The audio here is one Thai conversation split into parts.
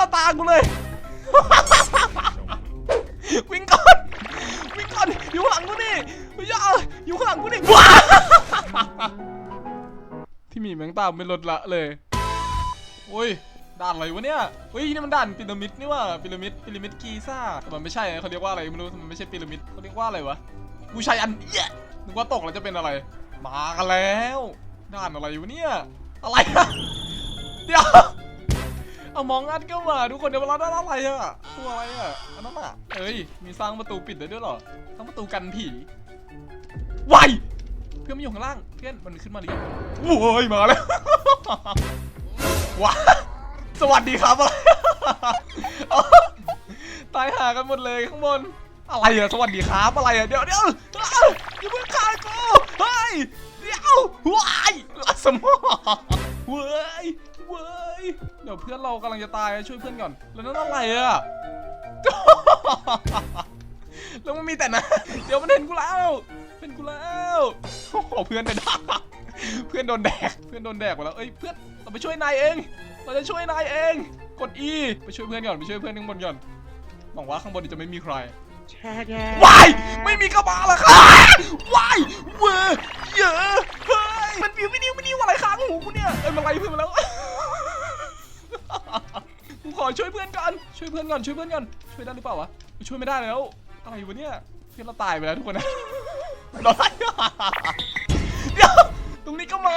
ต่อตากูเลย วิ่งก่อน วิ่งก่อน อยู่ข้างหลังกูนี่อย่าอยู่ข้างหลังกูนี่ว้าที่มีแมงตามไม่ลดละเลย โอ้ย ด่านอะไรวะเนี่ยเฮ้ยนี่มันด่านพีระมิดนี่ว่าพีระมิดพีระมิดกีซ่าแต่มันไม่ใช่เขาเรียกว่าอะไรไม่รู้มันไม่ใช่พีระมิดเขาเรียกว่าอะไรวะ กูใช้อันเอี้นึกว่าตกแล้วจะเป็นอะไร มากันแล้ว ด่านอะไรวะเนี่ย อะไรเดี๋ยว เอามองอัดก็มาทุกคนเดี๋ยวเราได้อะไรอะตัวอะไรอะอันนั้นอะเอ้ยมีสร้างประตูปิดได้ด้วยเหรอสร้างประตูกันผีวายเพื่อนมันอยู่ข้างล่างเพื่อนมันขึ้นมาหรือยังโว้ยมาแล้วว้าสวัสดีครับอะไรเอาตายหากันหมดเลยข้างบนอะไรอะสวัสดีครับอะไรอะเดี๋ยวเดี๋ยวเอ้าอย่าเพิ่งฆ่ากูเฮ้ยเดี๋ยวว้ายสมองเว้ย เว้ย เดี๋ยวเพื่อนเรากำลังจะตายช่วยเพื่อนก่อน แล้วนั่นอะไรอะ แล้วมันมีแต่นะ เดี๋ยวมันเห็นกูแล้วเห็นกูแล้วโอ้โหเพื่อนโดนด่าเพื่อนโดนแดก เพื่อนโดนแดกหมดแล้ว เอ้ยเพื่อนเราไปช่วยนายเอง เราจะช่วยนายเอง กด E ไปช่วยเพื่อนก่อน ไปช่วยเพื่อนข้างบนก่อนหวังว่าข้างบนจะไม่มีใครวาย ไม่มีกระบะแล้วครับวาย เวอร์เยอะเฮ้ย มันปิวไม่นิ่วไม่นิ่วอะไรค้างหูกูเนี่ย เอ้ยมันไล่เพื่อนมาแล้วกูข อช่วยเพื่อนก่อน ช่วยเพื่อนก่อน ช่วยเพื่อนก่อน ช่วยได้หรือเปล่าวะ ช่วยไม่ได้แล้ว อะไรวะเนี่ย เพื่อนเราตายไปแล้วทุกคนนะเราตายเดี๋ยว ตรงนี้ก็มา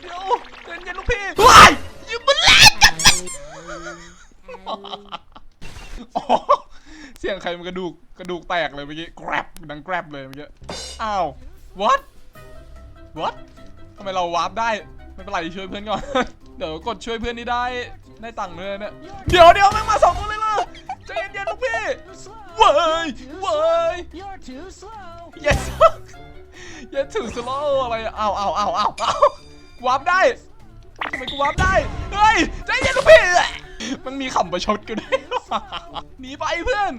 เดี๋ยวเย็นเย็นลูกพี่ว้ายอยิงมันแรงจังอ๋อเสียงใครมันกระดูก กระดูกแตกเลยเมื่อกี้แกรบดังแกรบเลยเมื่อกี้ อ้าว what what ทำไมเราวาร์ปได้ ไม่เป็นไรช่วยเพื่อนก่อน เดี๋ยวกดช่วยเพื่อนนี่ได้ ได้ตังค์เลยเนี่ยเดี๋ยวเดี๋ยวแม่งมาสองคนเลยล่ะใจเย็นๆลูกพี่เว้ยเว้ย You're too slow. yes yes ถึงสโลอะไรอะเอาเอาเอาเอาเอาวาร์ปได้ทำไมกูวาร์ปได้เฮ้ยใจเย็นลูกพี่มันมีขำประชดกันด้วยหนีไปเพื่อน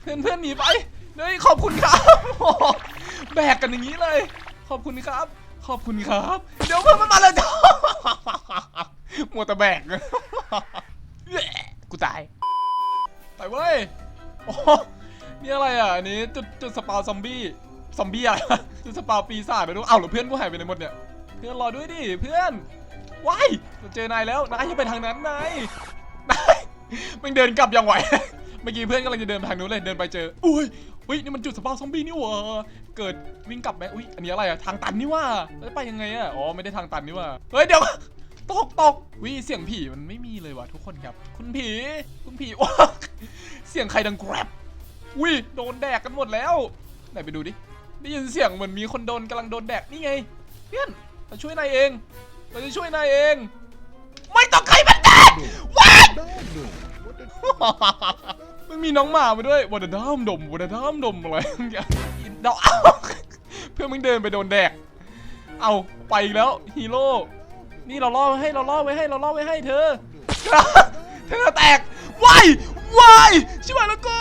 เพื่อนเพื่อนหนีไปเฮ้ยขอบคุณครับโอ้โหแบกกันอย่างนี้เลย ขอบคุณครับ ขอบคุณครับ เดี๋ยวเพื่อนมันมาเลยจ้า มัวแต่แบกกูตายไปเว้ยโอ้นี่อะไรอะ อันนี้จุดจุดสปาวซอมบี้ ซอมบี้อะไรจุดสปาวปีศาจไปดูเอ้าหรือเพื่อนกูหายไปไหนหมดเนี่ย เพื่อนรอด้วยดิ เพื่อนว้ายเราเจอนายแล้ว นายอย่าไปทางนั้นนายนายมันเดินกลับยังไหว เมื่อกี้เพื่อนกำลังจะเดินไปทางนู้นเลย เดินไปเจอ อุ้ยอุ้ยนี่มันจุดสปาวซอมบี้นี่หว่าเกิดวิ่งกลับไหมอุ้ย อันนี้อะไรอะ ทางตันนี่ว่าแล้วไปยังไงอะ อ๋อ ไม่ได้ทางตันนี่ว่า เฮ้ยเดี๋ยว ตกตกวิเสียงผีมันไม่มีเลยว่ะทุกคนครับ คุณผี คุณผีว้าเสียงใครดังแกรบวิโดนแดกกันหมดแล้ว ไหนไปดูดิ ได้ยินเสียงเหมือนมีคนโดนกำลังโดนแดกนี่ไงเพื่อนเราช่วยนายเอง เราจะช่วยนายเอง ไม่ต้องใครมันแดกว้ามันมีน้องหมามาด้วยวัดด้ามดมวัดด้ามดมอะไรอย่างเงี้ยเดาเอาเพื่อนมึงเดินไปโดนแดก เอาไปแล้วฮีโร่ นี่เราล่อไว้ให้เราล่อไว้ให้เราล่อไว้ให้เธอ เธอแตกวายวายชิบหายแล้วกู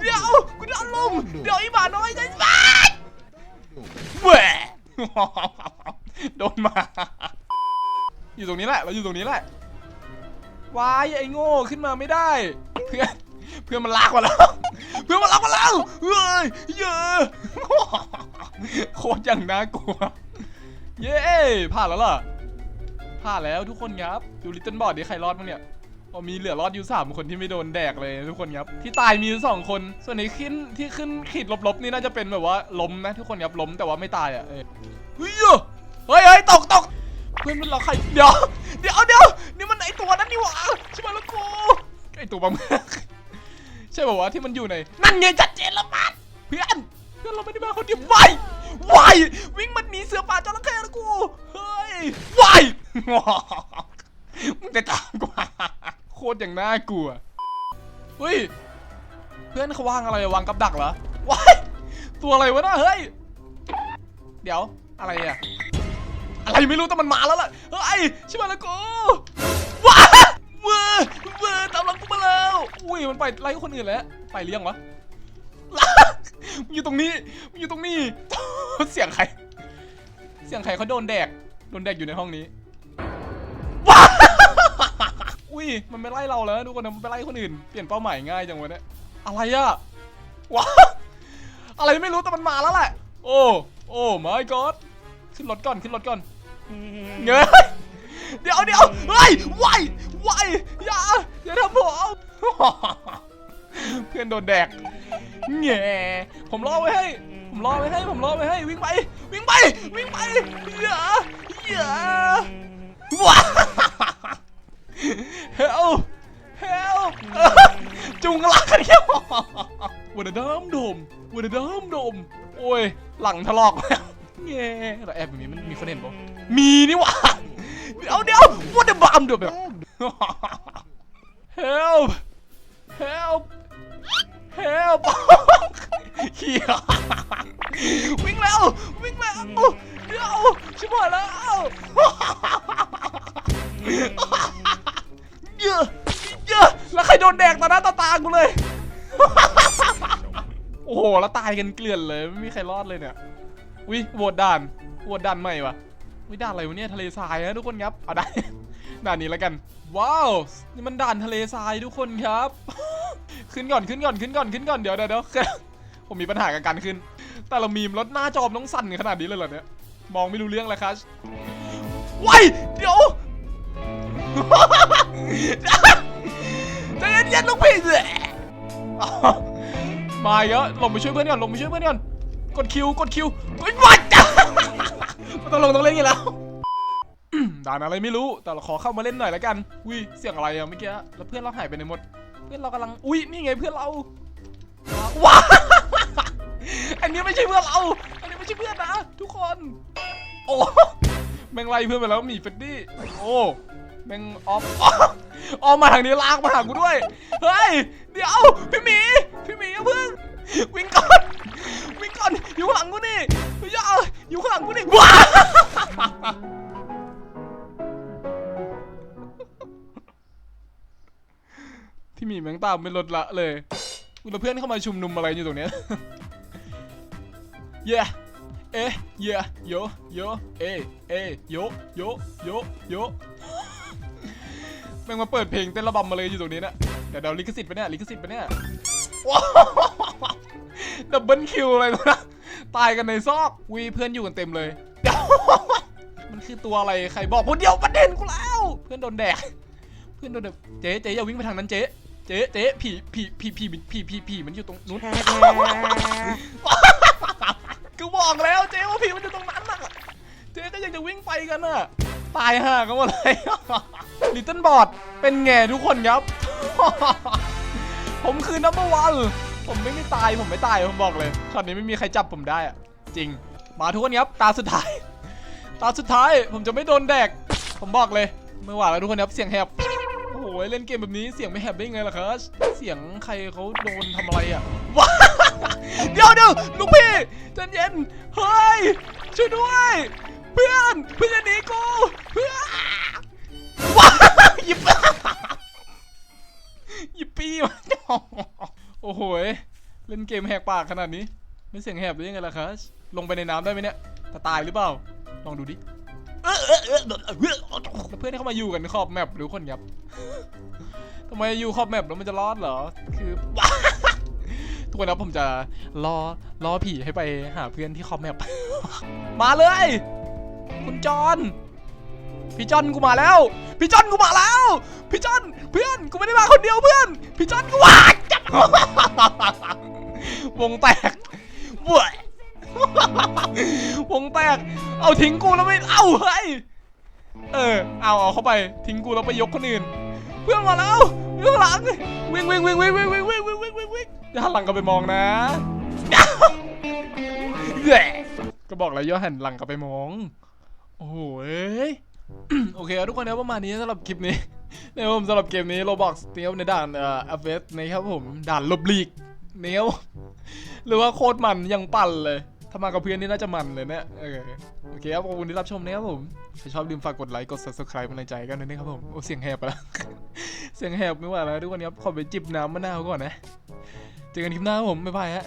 เดี๋ยวกูโดนลมเดี๋ยวอีหมาน้อยใจบายแหวโดนมา อยู่ตรงนี้แหละเราอยู่ตรงนี้แหละวายไอ้โง่ขึ้นมาไม่ได้ เพื่อนเพื่อนมันลากมาแล้ว เพื่อนมันลากมาแล้วเฮ้ยเยอะโคตรอย่างน่ากลัว เย้ผ่านแล้วเหรอ ผ่านแล้วทุกคนครับดูลิตเติ้ลบอร์ดดิใครรอดบ้งเนี่ยอ๋อมีเหลือรอดอยู่สามคนที่ไม่โดนแดกเลยทุกคนครับ ที่ตายมีอยู่สองคน ส่วนในขึ้นที่ขึ้นขีดลบๆนี่น่าจะเป็นแบบว่าล้มนะทุกคนครับล้มแต่ว่าไม่ตายอะเอ้ยเฮ้ยเฮ้ยตกตกเพื่อนมันเราใครเดี๋ยวเดี๋ยวเดี๋ยวนี่มันไอตัวนั้นนี่หว่าใช่ไหมล่ะกูไอตัวบังใช่ป่าวะที่มันอยู่ในนั่นไงชัดเจนล้วมันเพื่อนเพื่อนเราไม่ได้มาคนเดียววายวายวิ่งมันหนีเสือป่าจระเข้ล้วกูเฮ้ยวายมึงจะตามกูมาโคตรอย่างน่ากลัวเฮ้ย เพื่อนเขาวางอะไรวางกับดักเหรอว้ายตัวอะไรวะน่ะเฮ้ย เดี๋ยวอะไรอะอะไรไม่รู้แต่มันมาแล้วล่ะเฮ้ยชิบะละกูว้าเวอร์เวอร์ตามหลังกูมาแล้วอุ้ยมันไปไล่คนอื่นแล้วไปหรือยังวะมันอยู่ตรงนี้มันอยู่ตรงนี้ เสียงใคร เสียงใครเขาโดนแดกโดนแดกอยู่ในห้องนี้ มันไม่ไล่เราแล้วทุกคนนะมันไปไล่คนอื่น เปลี่ยนเป้าหมายง่ายจังวะเนี่ยอะไรอะว้าอะไรไม่รู้แต่มันมาแล้วแหละ โอ้โอ้ my god ขึ้นรถก่อนขึ้นรถก่อนเงยเดี๋ยวเดี๋ยวเฮ้ยไหวไหวอย่าอย่าทำผมเพื่อนโดนแดกแง่ผมรอไว้ให้ ผมรอไว้ให้ ผมรอไว้ให้ วิ่งไป วิ่งไป วิ่งไปอย่าอย่าว้า help help จุงลักกันเดียววันเดิมดมวันเดิมดม โอ้ย หลังถลอกแล้วแง่เราแอบแบบนี้มันมีคนเห็นปะมีนี่หว่าเดี๋ยวเดี๋ยววันเดบัมเดี๋ยวแบบ help help help เฮียวิ่งแล้ววิ่งแล้วเดี๋ยวชิบหายแล้วเยอะเยอะแล้วใครโดนแดกต่อหน้าต่อตากูเลย โอ้โห แล้วตายกันเกลื่อนเลย ไม่มีใครรอดเลยเนี่ยวิโหวตด่านโหวตด่านใหม่วะวิด่านอะไรวะเนี่ย ทะเลทรายนะทุกคนครับ เอาได้ ด่านนี้แล้วกัน ว้าว นี่มันด่านทะเลทรายทุกคนครับ ขึ้นก่อน ขึ้นก่อน ขึ้นก่อน ขึ้นก่อน เดี๋ยวเดี๋ยวเดี๋ยวผมมีปัญหากับการขึ้น แต่เรามีมรถหน้าจอมต้องสั่นขนาดนี้เลยเหรอเนี่ย มองไม่รู้เรื่องเลยครับว้ายเดี๋ยว ใจเย็นๆลูกพี่มาเยอะลงไปช่วยเพื่อนก่อนลงไปช่วยเพื่อนก่อนกดคิวกดคิวเฮ้ยวัดจ้ะมันต้องลงต้องเล่นกันแล้วด่านอะไรไม่รู้แต่เราขอเข้ามาเล่นหน่อยแล้วกันอุ้ยเสียงอะไรอะเมื่อกี้แล้วเพื่อนเราหายไปไหนหมด เพื่อนเรากำลังอุ้ยนี่ไงเพื่อนเราว้าอันนี้ไม่ใช่เพื่อนเรา อันนี้ไม่ใช่เพื่อนนะทุกคน โอ้แมงไล่เพื่อนไปแล้วมีเฟดดี้โอ้แมงออฟ ออมมาทางนี้ลากมาหากูด้วย เฮ้ย เดี๋ยว พี่หมี พี่หมีอย่าเพิ่ง วิ่งก่อน วิ่งก่อน อยู่ข้างหลังกูนี่อย่าอยู่ข้างหลังกูนี่ว้าพี่หมีแมงตามไม่ลดละเลยแล้วเพื่อนเข้ามาชุมนุมอะไรอยู่ตรงเนี้ยเย้เอ๊ะเย้โยโยเอเอโยโยโยโย แม่งมาเปิดเพลงเต้นระบำมาเลยอยู่ตรงนี้นะเดี๋ยวเดี๋ยวลิขสิทธิ์ไปะเนี่ยลิขสิทธิ์ไปะเนี่ยว้าดับเบิลคิวอะไรนะตายกันในซอกวีเพื่อนอยู่กันเต็มเลยเดี๋ยวมันคือตัวอะไรใครบอกผมเดียวประเด็นกูแล้วเพื่อนโดนแดกเพื่อนโดนแดกเจ๊เจ๊อย่าวิ่งไปทางนั้นเจ๊เจ๊เจ๊ผีผีผีผีผีผีผีมันอยู่ตรงนู้นกูบอกแล้วเจ๊ว่าผีมันอยู่ตรงนั้นน่ะเจ๊ก็ยังจะวิ่งไปกันน่ะตายห่ากันหมดเลย ลิตเติ้ลบอดเป็นไงทุกคนครับ ผมคือนัมเบอร์วันผมไม่ไม่ตายผมไม่ตาย ผมบอกเลยช็อตนี้ไม่มีใครจับผมได้อะจริง มาทุกคนครับตาสุดท้าย ตาสุดท้ายผมจะไม่โดนแดก ผมบอกเลยเมื่อวานแล้วทุกคนครับเสียงแหบโอ้โหเล่นเกมแบบนี้เสียงไม่แหบได้ไงล่ะครับเสียงใครเขาโดนทำอะไรอะว้าเดี๋ยวเดี๋ยวลูกพี่ใจเย็นเฮ้ยช่วยด้วย เพื่อนเพื่อนหนีกูเพื่อน ยิบหยิบปี้มาโอ้โหเล่นเกมแหกปากขนาดนี้ ไม่เสียงแหบได้ยังไงล่ะครับลงไปในน้ำได้ไหมเนี่ยจะตายหรือเปล่า ลองดูดิเออเออเออเออเออแล้วเพื่อนที่เข้ามาอยู่กันขอบแมปหรือคนยับทำไมอยู่ขอบแมปแล้วมันจะรอดเหรอ คือทุกคนนะผมจะรอรอผีให้ไปหาเพื่อนที่ขอบแมปมาเลย คุณจอนพี่จอนกูมาแล้ว พี่จอนกูมาแล้ว พี่จอนเพื่อนกูไม่ได้มาคนเดียวเพื่อน พี่จอนกูว้าจับวงแตกเว้ยวงแตก เอาทิ้งกูแล้วไม่ เอาเฮ้ย เออ เอาเอาเข้าไป ทิ้งกูแล้วไปยกคนอื่น เพื่อนมาแล้วเพื่อนหลังวิ่งวิ่งวิ่งวิ่งวิ่งวิ่งวิ่งวิ่งวิ่งวิ่งวิ่งอย่าหันหลังกลับไปมองนะแย่ก็บอกแล้วย่าหันหลังกลับไปมอง โอ้ย โอเคครับทุกคนนะประมาณนี้สำหรับคลิปนี้นะครับผมสำหรับเกมนี้โรบอกเนียวในด่านเอ่อเฟสนะครับผมด่านลบลีกเนียวหรือว่าโคตรมันยังปั่นเลยถ้ามากับเพื่อนนี่น่าจะมันเลยเนี่ยเออโอเคครับขอบคุณที่รับชมนะครับผมใครชอบลืมฝากกดไลค์กด subscribe เป็นกำลังใจกันด้วยนะครับผมโอ้เสียงแหบไปแล้วเสียงแหบไม่ไหวแล้วทุกคนครับขอไปจิบน้ำมะนาวก่อนนะ เจอกันคลิปหน้าครับผมบ๊ายบายฮะ